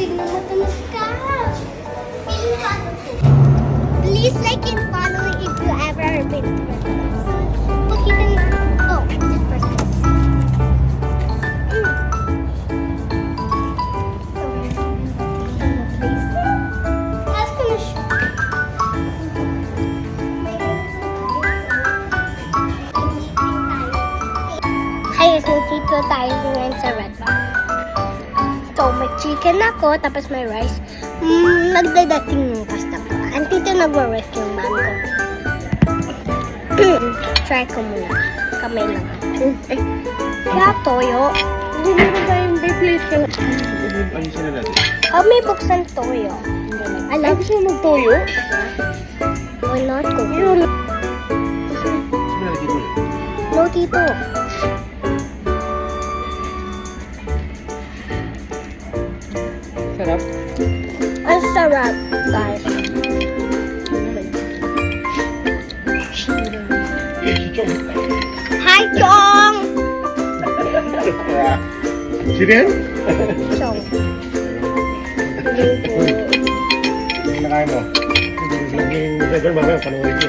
Please like and follow if you ever been to Christmas. Pakita na. Oh, it's Christmas. Mm. Tapos ko na siya. Hi, nandito tayo So, may chicken ako, tapos may rice. Mm, nagdadating yung pasta ko. Andito nag-rest yung man ko. Try ko muna. Kamay lang. Kaya toyo. Hindi na ba yung plate ko? Ano sila natin? Oh, may buksan toyo. Alam Gusto mo magtoyo? Why not ko? Dito. No, tito. Sarap. Ang sarap, guys. Hi, Chong! Sila yan? Chong. Hindi na kaya mo. Yung driver mamaya, panoorin ko.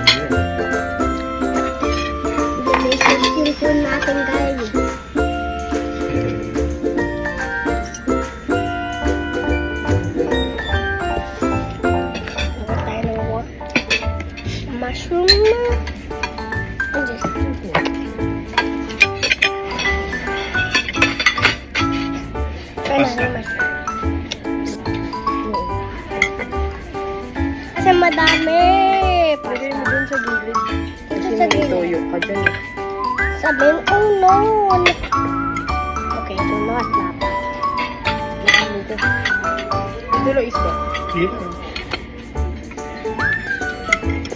Kasi madami. Lagay mo dun sa gilid. Kasi Sa may gilid. toyo ka dyan. Sabihin, oh no. Okay, not laugh. Lagay mo dun. Ito lang isda.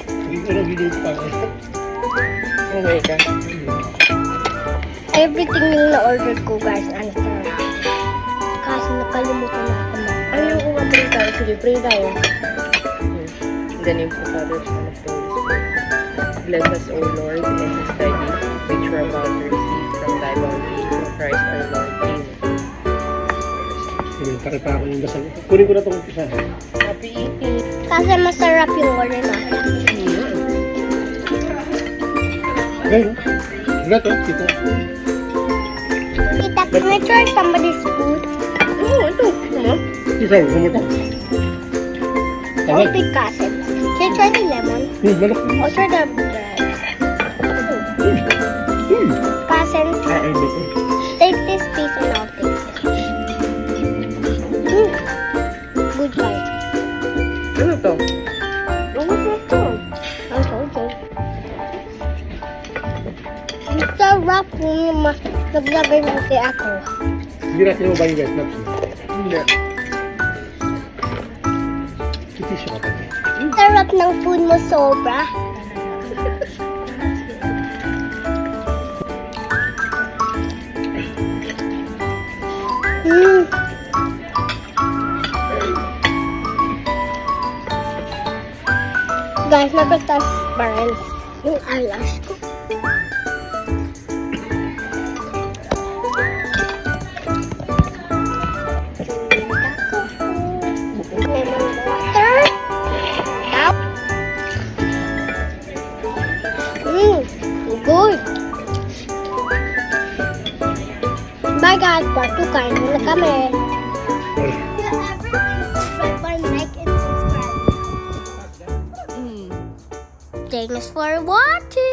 Hindi ko na video pa. Okay ka. Everything yung na-order ko, guys, sarap. Kaso nakalimutan na ako na. Ayaw ko nga pray tayo. Sige, pray tayo. The name of the Father, Son, of the Holy Spirit. Bless us, O Lord, in this study, which we're about to receive from thy bounty, through Christ our Lord. Amen. Sige, pakita ko yung dasal. Kunin ko na itong isa. Happy eating! Kasi masarap yung. Okay, no? Wala to, kita. Kita, can I try somebody's food? Oo, ito. Mo. Isa, gusto mo ito? Can you try the lemon? Hmm, malak. I'll try the. Hmm. Cousin, take this piece and I'll take this. Mm. Good guys. Ano to? Sarap to. Ang sojo. Ang sarap yung mas naglagay ng kay ako. Hindi natin mo ba yung guys? Hindi. Kitisyo ka pa. Ang sarap ng food mo sobra. Mm. Guys, nagkastas pa rin yung eyelash ko. Hi guys, back to Kind of the Camera. Thanks for watching.